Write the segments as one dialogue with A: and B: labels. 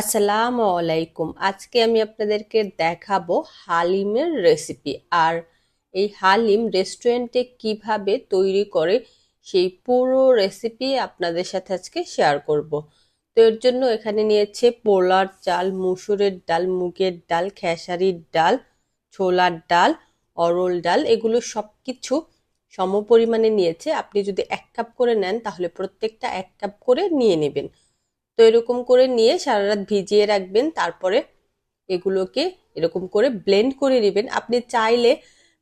A: আসসালামু আলাইকুম। আজকে আমি আপনাদেরকে দেখাবো হালিমের রেসিপি আর এই হালিম রেস্টুরেন্টে কীভাবে তৈরি করে সেই পুরো রেসিপি আপনাদের সাথে আজকে শেয়ার করব। তো এর জন্য এখানে নিয়েছে পোলার চাল, মুসুরের ডাল, মুগের ডাল, খেসারির ডাল, ছোলার ডাল, অরল ডাল, এগুলো সব কিছু সম নিয়েছে। আপনি যদি এক কাপ করে নেন তাহলে প্রত্যেকটা এক কাপ করে নিয়ে নেবেন। তো এরকম করে নিয়ে সারা রাত ভিজিয়ে রাখবেন, তারপরে এগুলোকে এরকম করে ব্লেন্ড করে নেবেন। আপনি চাইলে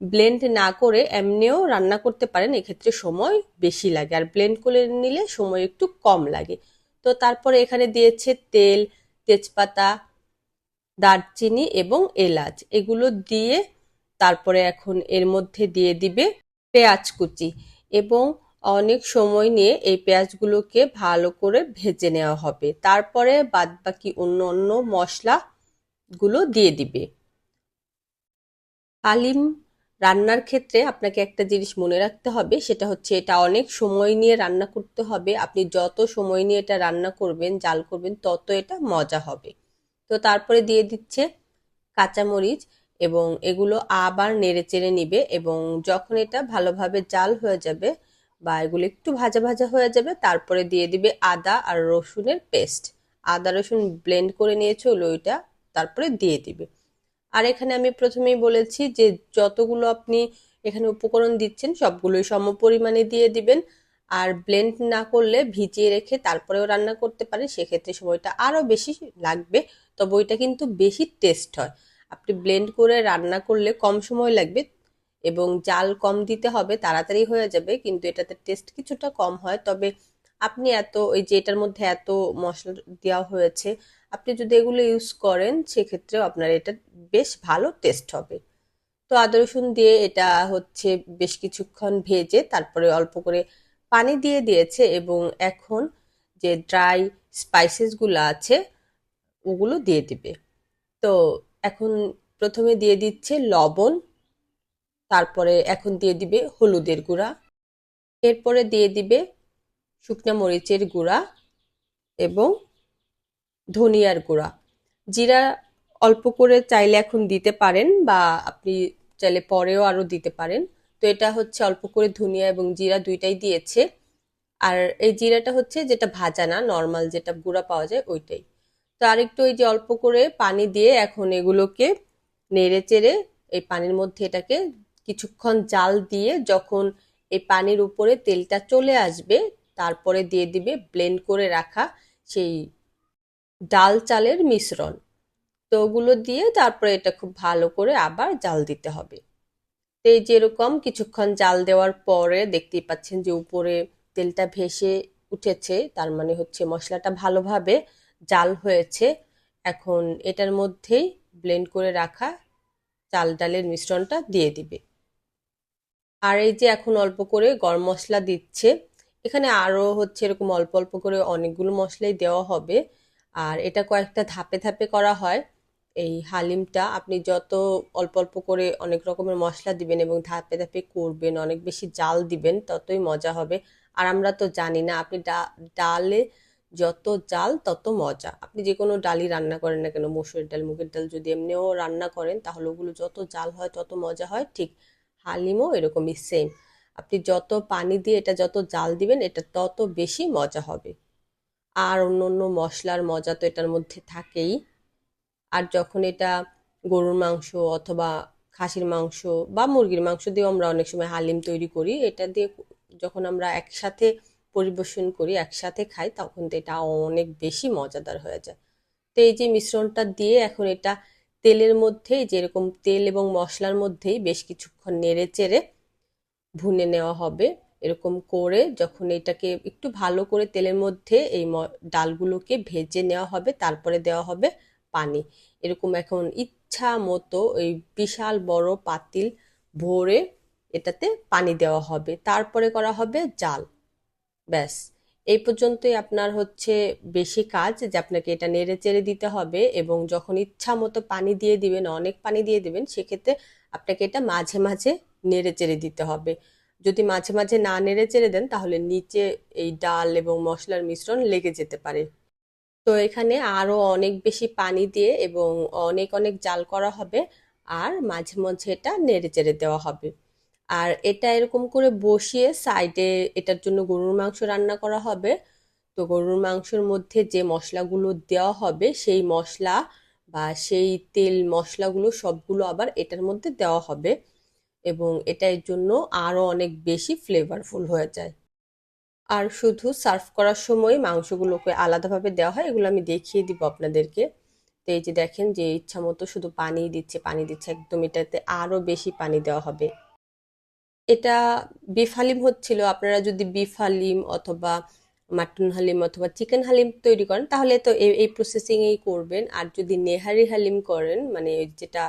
A: ব্লেন্ড না করে এমনিও রান্না করতে পারেন, এক্ষেত্রে সময় বেশি লাগে। আর ব্লেন্ড করে নিলে সময় একটু কম লাগে। তো তারপরে এখানে দিয়েছে তেল, তেজপাতা, দারচিনি এবং এলাচ। এগুলো দিয়ে তারপরে এখন এর মধ্যে দিয়ে দিবে পেঁয়াজ কুচি এবং অনেক সময় নিয়ে এই পেঁয়াজগুলোকে ভালো করে ভেজে নেওয়া হবে। তারপরে বাদবাকি অন্য অন্য মশলাগুলো দিয়ে দিবে। আলিম রান্নার ক্ষেত্রে আপনাকে একটা জিনিস মনে রাখতে হবে, সেটা হচ্ছে এটা অনেক সময় নিয়ে রান্না করতে হবে। আপনি যত সময় নিয়ে এটা রান্না করবেন, জাল করবেন, তত এটা মজা হবে। তো তারপরে দিয়ে দিচ্ছে কাঁচামরিচ এবং এগুলো আবার নেড়ে চেড়ে নিবে এবং যখন এটা ভালোভাবে জাল হয়ে যাবে বা এগুলো একটু ভাজা ভাজা হয়ে যাবে, তারপরে দিয়ে দিবে আদা আর রসুনের পেস্ট। আদা রসুন ব্লেন্ড করে নিয়েছে ওইটা তারপরে দিয়ে দিবে। আর এখানে আমি প্রথমেই বলেছি যে যতগুলো আপনি এখানে উপকরণ দিচ্ছেন, সবগুলোই সম পরিমাণে দিয়ে দিবেন। আর ব্লেন্ড না করলে ভিজিয়ে রেখে তারপরেও রান্না করতে পারে সেক্ষেত্রে সময়টা আরও বেশি লাগবে, তবে ওইটা কিন্তু বেশি টেস্ট হয়। আপনি ব্লেন্ড করে রান্না করলে কম সময় লাগবে এবং জাল কম দিতে হবে, তাড়াতাড়ি হয়ে যাবে, কিন্তু এটাতে টেস্ট কিছুটা কম হয়। তবে আপনি এত, ওই যে এটার মধ্যে এত মশলা দেওয়া হয়েছে, আপনি যদি এগুলো ইউজ করেন, সেক্ষেত্রেও আপনার এটা বেশ ভালো টেস্ট হবে। তো আদা রসুন দিয়ে এটা হচ্ছে বেশ কিছুক্ষণ ভেজে, তারপরে অল্প করে পানি দিয়ে দিয়েছে এবং এখন যে ড্রাই স্পাইসেসগুলো আছে, ওগুলো দিয়ে দিবে। তো এখন প্রথমে দিয়ে দিচ্ছে লবণ তারপরে এখন দিয়ে দিবে হলুদের গুঁড়া। এরপরে দিয়ে দিবে শুকনা মরিচের গুঁড়া এবং ধনিয়ার গুঁড়া। জিরা অল্প করে চাইলে এখন দিতে পারেন বা আপনি চাইলে পরেও আরও দিতে পারেন। তো এটা হচ্ছে অল্প করে ধনিয়া এবং জিরা দুইটাই দিয়েছে। আর এই জিরাটা হচ্ছে যেটা ভাজা না, নর্মাল যেটা গুঁড়া পাওয়া যায় ওইটাই। তো আরেকটু ওই যে অল্প করে পানি দিয়ে এখন এগুলোকে নেড়ে চেড়ে এই পানির মধ্যে এটাকে কিছুক্ষণ জাল দিয়ে যখন এই পানির উপরে তেলটা চলে আসবে, তারপরে দিয়ে দিবে ব্লেন্ড করে রাখা সেই ডাল চালের মিশ্রণ। তো ওগুলো দিয়ে তারপরে এটা খুব ভালো করে আবার জাল দিতে হবে। তো এই যেরকম কিছুক্ষণ জাল দেওয়ার পরে দেখতেই পাচ্ছেন যে উপরে তেলটা ভেসে উঠেছে, তার মানে হচ্ছে মশলাটা ভালোভাবে জাল হয়েছে। এখন এটার মধ্যেই ব্লেন্ড করে রাখা চাল ডালের মিশ্রণটা দিয়ে দিবে। আর এই যে এখন অল্প করে গরম মশলা দিচ্ছে, এখানে আরও হচ্ছে এরকম অল্প অল্প করে অনেকগুলো মশলাই দেওয়া হবে। আর এটা কয়েকটা ধাপে ধাপে করা হয়। এই হালিমটা আপনি যত অল্প অল্প করে অনেক রকমের মশলা দিবেন এবং ধাপে ধাপে করবেন, অনেক বেশি জাল দিবেন, ততই মজা হবে। আর আমরা তো জানি না, আপনি ডালে যত জাল তত মজা। আপনি যে কোনো ডালই রান্না করেন না কেন মসুরের ডাল, মুগের ডাল যদি এমনিও রান্না করেন, তাহলে ওগুলো যত জাল হয় তত মজা হয়, ঠিক হালিমও এরকমই সেম আপনি যত পানি দিয়ে এটা যত জাল দিবেন, এটা তত বেশি মজা হবে। আর অন্য অন্য মশলার মজা তো এটার মধ্যে থাকেই। আর যখন এটা গরুর মাংস অথবা খাসির মাংস বা মুরগির মাংস দিয়েও আমরা অনেক সময় হালিম তৈরি করি, এটা দিয়ে যখন আমরা একসাথে পরিবেশন করি, একসাথে খাই, তখন তো এটা অনেক বেশি মজাদার হয়ে যায়। তো এই যে মিশ্রণটা দিয়ে এখন এটা তেলের মধ্যেই যেরকম তেল এবং মশলার মধ্যেই বেশ কিছুক্ষণ নেড়ে চেড়ে ভুনে নেওয়া হবে। এরকম করে যখন এটাকে একটু ভালো করে তেলের মধ্যে এই ডালগুলোকে ভেজে নেওয়া হবে, তারপরে দেওয়া হবে পানি। এরকম এখন ইচ্ছা মতো ওই বিশাল বড় পাতিল ভরে এটাতে পানি দেওয়া হবে। তারপরে করা হবে জাল। ব্যাস। এই পর্যন্তই আপনার হচ্ছে বেশি কাজ যে আপনাকে এটা নেড়ে চেড়ে দিতে হবে এবং যখন ইচ্ছা মতো পানি দিয়ে দিবেন, অনেক পানি দিয়ে দিবেন, সেক্ষেত্রে আপনাকে এটা মাঝে মাঝে নেড়ে চেড়ে দিতে হবে। যদি মাঝে মাঝে না নেড়ে চেড়ে দেন, তাহলে নিচে এই ডাল এবং মশলার মিশ্রণ লেগে যেতে পারে। তো এখানে আরও অনেক বেশি পানি দিয়ে এবং অনেক অনেক জাল করা হবে আর মাঝে মাঝে এটা নেড়ে চেড়ে দেওয়া হবে। আর এটা এরকম করে বসিয়ে সাইডে এটার জন্য গরুর মাংস রান্না করা হবে। তো গরুর মাংসের মধ্যে যে মশলাগুলো দেওয়া হবে, সেই মশলা বা সেই তেল মশলাগুলো সবগুলো আবার এটার মধ্যে দেওয়া হবে এবং এটা এর জন্য আরও অনেক বেশি ফ্লেভারফুল হয়ে যায়। আর শুধু সার্ভ করার সময় মাংসগুলোকে আলাদাভাবে দেওয়া হয়, এগুলো আমি দেখিয়ে দিব আপনাদেরকে। তো এই যে দেখেন যে ইচ্ছা মতো শুধু পানি দিচ্ছে পানি দিচ্ছে, একদম এটাতে আরও বেশি পানি দেওয়া হবে। এটা বিফ হালিম হচ্ছিল, আপনারা যদি বিফ হালিম অথবা মাটন হালিম অথবা চিকেন হালিম তৈরি করেন, তাহলে তো এই এই প্রসেসিংয়েই করবেন। আর যদি নেহারি হালিম করেন মানে যেটা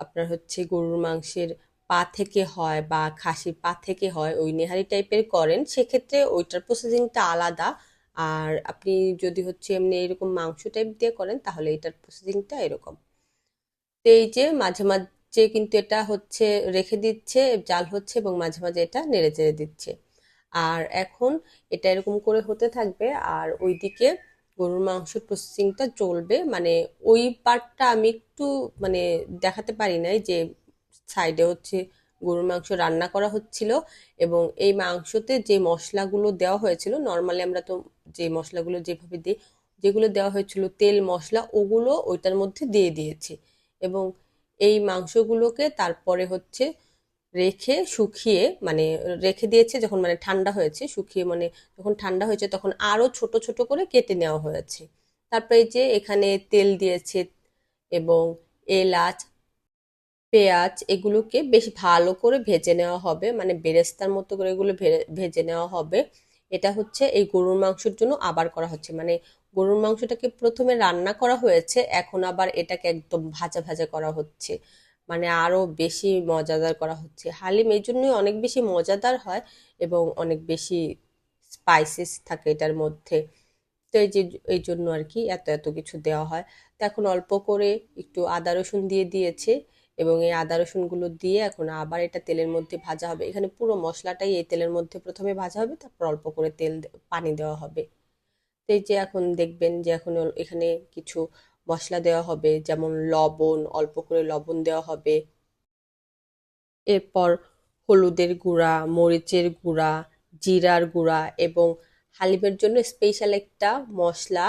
A: আপনার হচ্ছে গরুর মাংসের পা থেকে হয় বা খাসির পা থেকে হয়, ওই নেহারি টাইপের করেন, সেক্ষেত্রে ওইটার প্রসেসিংটা আলাদা। আর আপনি যদি হচ্ছে এমনি এরকম মাংস টাইপ দিয়ে করেন, তাহলে এটার প্রসেসিংটা এরকম। তো এই যে মাঝে মাঝে কিন্তু এটা হচ্ছে রেখে দিচ্ছে, জাল হচ্ছে এবং মাঝে মাঝে এটা নেড়ে চেড়ে দিচ্ছে। আর এখন এটা এরকম করে হতে থাকবে আর ওইদিকে গরুর মাংসের প্রসেসিংটা চলবে। মানে ওই পার্টটা আমি একটু মানে দেখাতে পারি নাই যে সাইডে হচ্ছে গরুর মাংস রান্না করা হচ্ছিল এবং এই মাংসতে যে মশলাগুলো দেওয়া হয়েছিল নর্মালি আমরা তো যে মশলাগুলো যেভাবে দিই, যেগুলো দেওয়া হয়েছিল, তেল, মশলা, ওগুলো ওইটার মধ্যে দিয়ে দিয়েছি। এবং এই মাংসগুলোকে তারপরে হচ্ছে রেখে শুকিয়ে মানে রেখে দিয়েছে যখন মানে ঠান্ডা হয়েছে, শুকিয়ে মানে যখন ঠান্ডা হয়েছে তখন আরও ছোট ছোট করে কেটে নেওয়া হয়েছে। তারপরে এই যে এখানে তেল দিয়েছে এবং এলাচ, পেঁয়াজ এগুলোকে বেশ ভালো করে ভেজে নেওয়া হবে মানে বেরেস্তার মতো করে এগুলো ভেজে নেওয়া হবে। এটা হচ্ছে এই গরুর মাংসের জন্য আবার করা হচ্ছে মানে গরুর মাংসটাকে প্রথমে রান্না করা হয়েছে, এখন আবার এটাকে একদম ভাজা ভাজা করা হচ্ছে। মানে আরও বেশি মজাদার করা হচ্ছে। হালিম এই জন্যই অনেক বেশি মজাদার হয় এবং অনেক বেশি স্পাইসেস থাকে এটার মধ্যে। তো এই যে, এই জন্য আর কি এত এত কিছু দেওয়া হয়। তো এখন অল্প করে একটু আদা রসুন দিয়ে দিয়েছে এবং এই আদা রসুনগুলো দিয়ে এখন আবার এটা তেলের মধ্যে ভাজা হবে। এখানে পুরো মশলাটাই এই তেলের মধ্যে প্রথমে ভাজা হবে, তারপর অল্প করে তেল পানি দেওয়া হবে। এই যে এখন দেখবেন যে এখন এখানে কিছু মশলা দেওয়া হবে, যেমন লবণ, অল্প করে লবণ দেওয়া হবে। এরপর হলুদের গুঁড়া, মরিচের গুঁড়া, জিরার গুঁড়া এবং হালিমের জন্য স্পেশাল একটা মশলা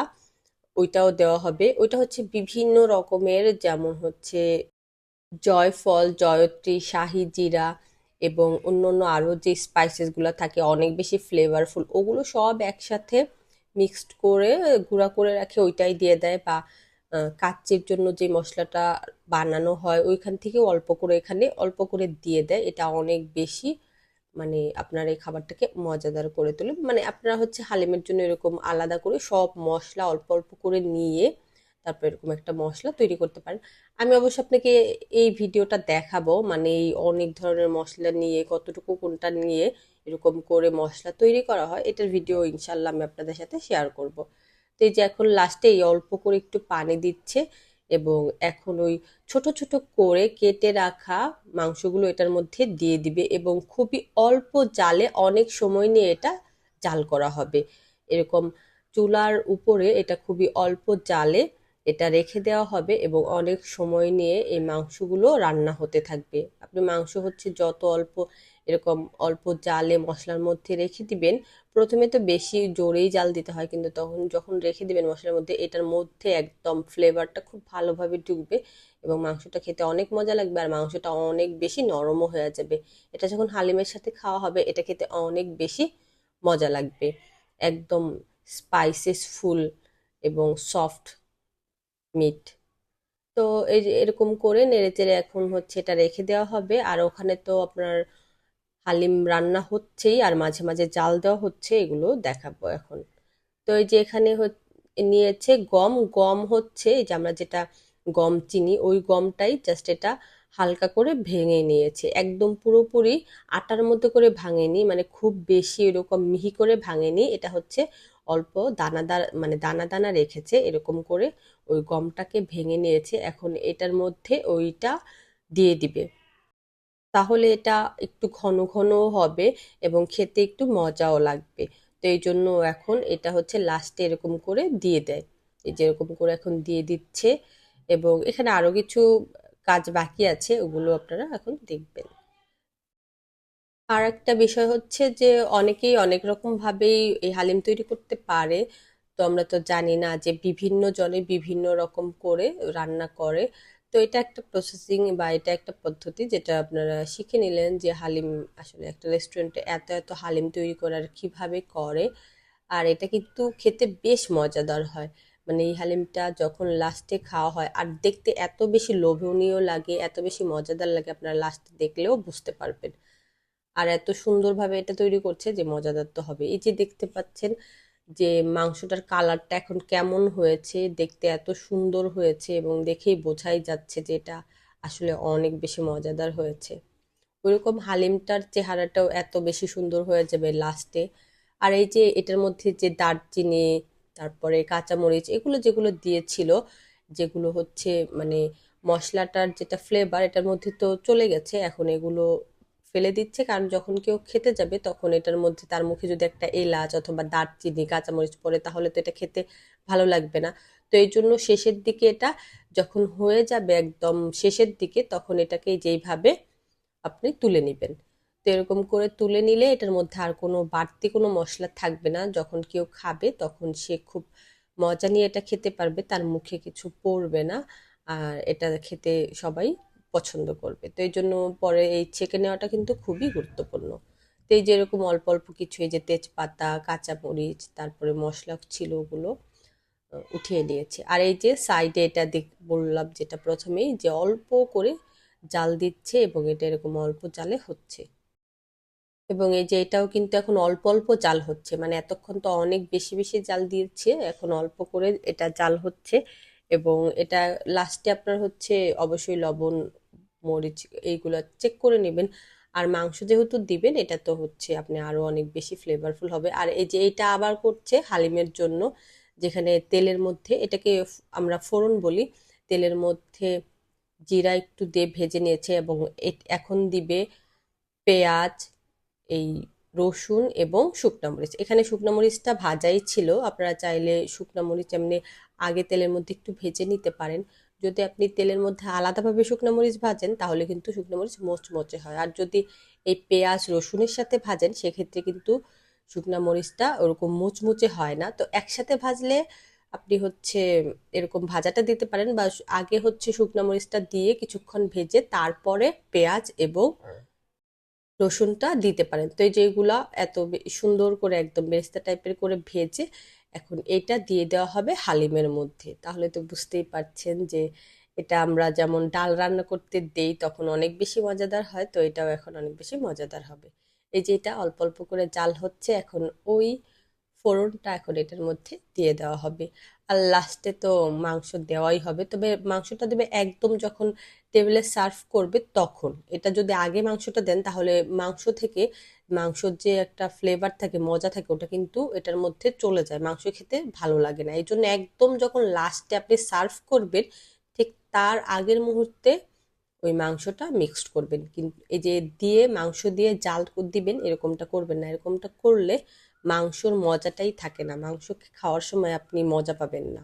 A: ওইটাও দেওয়া হবে। ওইটা হচ্ছে বিভিন্ন রকমের, যেমন হচ্ছে জয়ফল, জয়ত্রী, শাহি জিরা এবং অন্য অন্য আরও যে স্পাইসেসগুলো থাকে, অনেক বেশি ফ্লেভারফুল ওগুলো সব একসাথে মিক্সড করে, গুঁড়া করে রাখে, ওইটাই দিয়ে দেয় বা কাচ্চির জন্য যে মশলাটা বানানো হয়, ওইখান থেকে অল্প করে, এখানে অল্প করে দিয়ে দেয়। এটা অনেক বেশি মানে আপনার এই খাবারটাকে মজাদার করে তোলে। মানে আপনারা হচ্ছে হালিমের জন্য এরকম আলাদা করে সব মশলা অল্প অল্প করে নিয়ে, তারপর এরকম একটা মশলা তৈরি করতে পারেন। আমি অবশ্য আপনাকে এই ভিডিওটা দেখাবো মানে এই অনেক ধরনের মশলা নিয়ে, কতটুকু কোনটা নিয়ে এরকম করে মশলা তৈরি করা হয়, এটার ভিডিও ইনশাল্লাহ আমি আপনাদের সাথে শেয়ার করব। তো এই যে এখন লাস্টে এই অল্প করে একটু পানি দিচ্ছে এবং এখন ওই ছোট ছোট করে কেটে রাখা মাংসগুলো এটার মধ্যে দিয়ে দিবে এবং খুবই অল্প জালে অনেক সময় নিয়ে এটা জাল করা হবে। এরকম চুলার উপরে এটা খুবই অল্প জালে এটা রেখে দেওয়া হবে এবং অনেক সময় নিয়ে এই মাংসগুলো রান্না হতে থাকবে। আপনি মাংস হচ্ছে যত অল্প এরকম অল্প জালে মশলার মধ্যে রেখে দিবেন। প্রথমে তো বেশি জোরেই জাল দিতে হয়, কিন্তু তখন যখন রেখে দিবেন মশলার মধ্যে, এটার মধ্যে একদম ফ্লেভারটা খুব ভালোভাবে ঢুকবে এবং মাংসটা খেতে অনেক মজা লাগবে আর মাংসটা অনেক বেশি নরমও হয়ে যাবে। এটা যখন হালিমের সাথে খাওয়া হবে, এটা খেতে অনেক বেশি মজা লাগবে। একদম স্পাইসেস ফুল এবং সফট মিট তো এই এরকম করে নেড়েচেড়ে এখন হচ্ছে এটা রেখে দেওয়া হবে। আর ওখানে তো আপনার হালিম রান্না হচ্ছেই আর মাঝে মাঝে জাল দেওয়া হচ্ছে, এগুলো দেখাবো এখন। তো এই যে এখানে নিয়েছে গম। গম হচ্ছে এই যে আমরা যেটা গম চিনি, ওই গমটাই জাস্ট এটা হালকা করে ভেঙে নিয়েছে। একদম পুরোপুরি আটার মতো করে ভাঙেনি মানে খুব বেশি এরকম মিহি করে ভাঙেনি। এটা হচ্ছে অল্প দানাদার মানে দানা দানা রেখেছে, এরকম করে ওই গমটাকে ভেঙে নিয়েছে। এখন এটার মধ্যে ওইটা দিয়ে দিবে। তাহলে এটা একটু ঘন ঘনও হবে এবং খেতে একটু মজাও লাগবে। তো এই জন্য এখন এটা হচ্ছে লাস্টে এরকম করে দিয়ে দেয়। এই যে এরকম করে এখন দিয়ে দিচ্ছে এবং এখানে আরও কিছু কাজ বাকি আছে, ওগুলো আপনারা এখন দেখবেন। আর একটা বিষয় হচ্ছে যে অনেকেই অনেক রকম ভাবেই এই হালিম তৈরি করতে পারে। তো আমরা তো জানি না যে বিভিন্ন জনে বিভিন্ন রকম করে রান্না করে। তো এটা একটা প্রসেসিং বা এটা একটা পদ্ধতি যেটা আপনারা শিখে নিলেন যে হালিম আসলে একটা রেস্টুরেন্টে এত এত হালিম তৈরি করার কীভাবে করে। আর এটা কিন্তু খেতে বেশ মজাদার হয়। মানে এই হালিমটা যখন লাস্টে খাওয়া হয় আর দেখতে এত বেশি লোভনীয় লাগে, এত বেশি মজাদার লাগে, আপনারা লাস্টে দেখলেও বুঝতে পারবেন। আর এত সুন্দরভাবে এটা তৈরি করছে যে মজাদার তো হবে এই যে দেখতে পাচ্ছেন যে মাংসটার কালারটা এখন কেমন হয়েছে, দেখতে এত সুন্দর হয়েছে এবং দেখেই বোঝাই যাচ্ছে যে এটা আসলে অনেক বেশি মজাদার হয়েছে। ওইরকম হালিমটার চেহারাটাও এত বেশি সুন্দর হয়ে যাবে লাস্টে আর এই যে এটার মধ্যে যে দারচিনি, তারপরে কাঁচামরিচ, এগুলো যেগুলো দিয়েছিল, যেগুলো হচ্ছে মানে মশলাটার যেটা ফ্লেভার এটার মধ্যে তো চলে গেছে, এখন এগুলো ফেলে দিচ্ছে। কারণ যখন কেউ খেতে যাবে, তখন এটার মধ্যে তার মুখে যদি একটা এলাচ অথবা দারচিনি, কাঁচামরিচ পড়ে, তাহলে তো এটা খেতে ভালো লাগবে না। তো এই জন্য শেষের দিকে এটা যখন হয়ে যাবে একদম শেষের দিকে, তখন এটাকে যেইভাবে আপনি তুলে নেবেন। তো এরকম করে তুলে নিলে এটার মধ্যে আর কোনো বাড়তি কোনো মশলা থাকবে না। যখন কেউ খাবে, তখন সে খুব মজা নিয়ে এটা খেতে পারবে। তার মুখে কিছু পড়বে না। আর এটা খেতে সবাই পছন্দ করবে। তো এই জন্য পরে এই ছেঁকে নেওয়াটা কিন্তু খুবই গুরুত্বপূর্ণ। তো এই যে এরকম অল্প অল্প কিছু এই যে তেজপাতা, কাঁচামরিচ, তারপরে মশলা ছিল ওগুলো উঠিয়ে নিয়েছে। আর এই যে সাইডে এটা দেখ, বললাম যেটা প্রথমেই যে অল্প করে জাল দিচ্ছে এবং এটা এরকম অল্প জালে হচ্ছে। এবং এই যে এটাও কিন্তু এখন অল্প অল্প জাল হচ্ছে। মানে এতক্ষণ তো অনেক বেশি বেশি জাল দিয়েছে, এখন অল্প করে এটা জাল হচ্ছে। এবং এটা লাস্টে আপনার হচ্ছে অবশ্যই লবণ মরিচ এইগুলো চেক করে নেবেন। আর মাংস যেহেতু দিবেন, এটা তো হচ্ছে আপনি আরও অনেক বেশি ফ্লেভারফুল হবে। আর এই যে এটা আবার করছে হালিমের জন্য, যেখানে তেলের মধ্যে, এটাকে আমরা ফোড়ন বলি, তেলের মধ্যে জিরা একটু দিয়ে ভেজে নিয়েছে এবং এখন দিবে পেঁয়াজ, এই রসুন এবং শুকনা মরিচ। এখানে শুকনা মরিচটা ভাজাই ছিল, আপনারা চাইলে শুকনা মরিচ এমনি আগে তেলের মধ্যে একটু ভেজে নিতে পারেন। যদি আপনি তেলের মধ্যে আলাদাভাবে শুকনো মরিচ ভাজেন, তাহলে কিন্তু শুকনো মরিচ মোচমোচে হয়। আর যদি এই পেঁয়াজ, রসুনের সাথে ভাজেন, সেক্ষেত্রে কিন্তু শুকনা মরিচটা ওরকম মুচমুচে হয় না। তো একসাথে ভাজলে আপনি হচ্ছে এরকম ভাজাটা দিতে পারেন বা আগে হচ্ছে শুকনো মরিচটা দিয়ে কিছুক্ষণ ভেজে তারপরে পেঁয়াজ এবং রসুনটা দিতে পারেন। তো এই যেগুলা এত সুন্দর করে একদম বেরেস্তা টাইপের করে ভেজে এখন এটা দিয়ে দেওয়া হবে হালিমের মধ্যে। তাহলে তো বুঝতেই পারছেন যে এটা আমরা যেমন ডাল রান্না করতে দেই, তখন অনেক বেশি মজাদার হয়, তো এটাও এখন অনেক বেশি মজাদার হবে। এই যে এটা অল্প অল্প করে জাল হচ্ছে, এখন ওই ফোড়নটা এখন এটার মধ্যে দিয়ে দেওয়া হবে। আর লাস্টে তো মাংস দেওয়াই হবে। তবে মাংসটা দেবে একদম যখন টেবিলে সার্ভ করবে তখন। এটা যদি আগে মাংসটা দেন তাহলে মাংস থেকে, মাংসর যে একটা ফ্লেভার থাকে, মজা থাকে, ওটা কিন্তু এটার মধ্যে চলে যায়। মাংস খেতে ভালো লাগে না। এই জন্য একদম যখন লাস্টে আপনি সার্ভ করবেন, ঠিক তার আগের মুহূর্তে ওই মাংসটা মিক্সড করবেন। কিন্তু এই যে দিয়ে মাংস দিয়ে জাল দিবেন, এরকমটা করবেন না। এরকমটা করলে মাংসর মজাটাই থাকে না। মাংস খাওয়ার সময় আপনি মজা পাবেন না।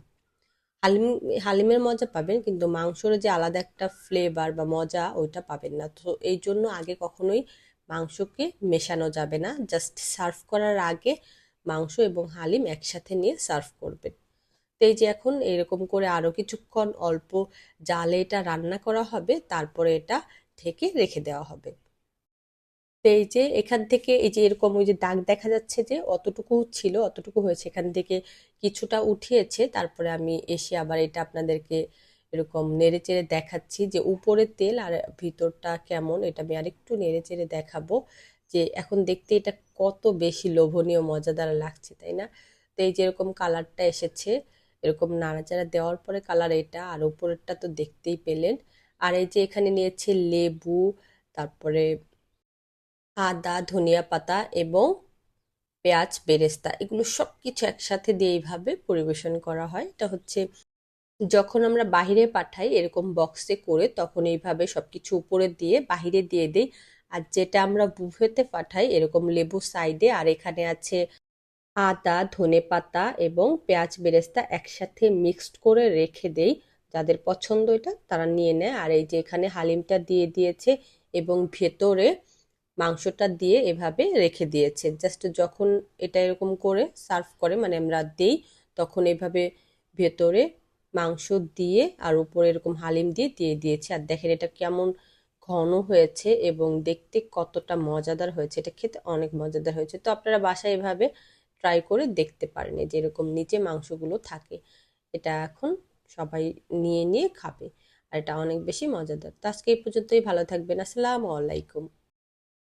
A: হালিম, হালিমের মজা পাবেন, কিন্তু মাংসর যে আলাদা একটা ফ্লেভার বা মজা, ওইটা পাবেন না। তো এই জন্য আগে কখনোই মাংসকে মেশানো যাবে না। জাস্ট সার্ভ করার আগে মাংস এবং হালিম একসাথে নিয়ে সার্ভ করবেন। তো এই যে এখন এরকম করে আরও কিছুক্ষণ অল্প জালে এটা রান্না করা হবে, তারপরে এটা ঢেকে রেখে দেওয়া হবে। তো এই যে এখান থেকে এই যে এরকম ওই যে দাগ দেখা যাচ্ছে যে অতটুকু ছিল, অতটুকু হয়েছে। এখান থেকে কিছুটা উঠিয়েছে, তারপরে আমি এসে আবার এটা আপনাদেরকে এরকম নেড়ে চেড়ে দেখাচ্ছি যে উপরে তেল আর ভিতরটা কেমন, এটা আমি আরেকটু নেড়ে চেড়ে দেখাবো যে এখন দেখতে এটা কত বেশি লোভনীয়, মজাদার লাগছে, তাই না? তো এই যে এরকম কালারটা এসেছে, এরকম নাড়াচাড়া দেওয়ার পরে কালার এটা, আর উপরেরটা তো দেখতেই পেলেন। আর এই যে এখানে নিয়েছে লেবু, তারপরে আদা, ধনিয়া পাতা এবং পেঁয়াজ, বেরেস্তা এগুলো সব কিছু একসাথে দিয়ে এইভাবে পরিবেশন করা হয়। এটা হচ্ছে যখন আমরা বাহিরে পাঠাই এরকম বক্সে করে তখন এইভাবে সব কিছু উপরে দিয়ে বাহিরে দিয়ে দিই। আর যেটা আমরা বুফেতে পাঠাই এরকম লেবু সাইডে আর এখানে আছে আদা ধনেপাতা এবং পেঁয়াজ, বেরেস্তা একসাথে মিক্সড করে রেখে দেই। যাদের পছন্দ এটা তারা নিয়ে নেয়। আর এই যে এখানে হালিমটা দিয়ে দিয়েছে এবং ভেতরে মাংসটা দিয়ে এভাবে রেখে দিয়েছে। জাস্ট যখন এটা এরকম করে সার্ভ করে মানে আমরা দেই, তখন এভাবে ভেতরে মাংস দিয়ে আর উপরে এরকম হালিম দিয়ে দিয়ে দিয়েছে। আর দেখেন এটা কেমন ঘন হয়েছে এবং দেখতে কতটা মজাদার হয়েছে। এটা খেতে অনেক মজাদার হয়েছে। তো আপনারা বাসায় এভাবে ট্রাই করে দেখতে পারেন যে এরকম নিচে মাংসগুলো থাকে। এটা এখন সবাই নিয়ে নিয়ে খাবে। আর এটা অনেক বেশি মজাদার। তো আজকে এই পর্যন্তই। ভালো থাকবেন। আসসালামু আলাইকুম।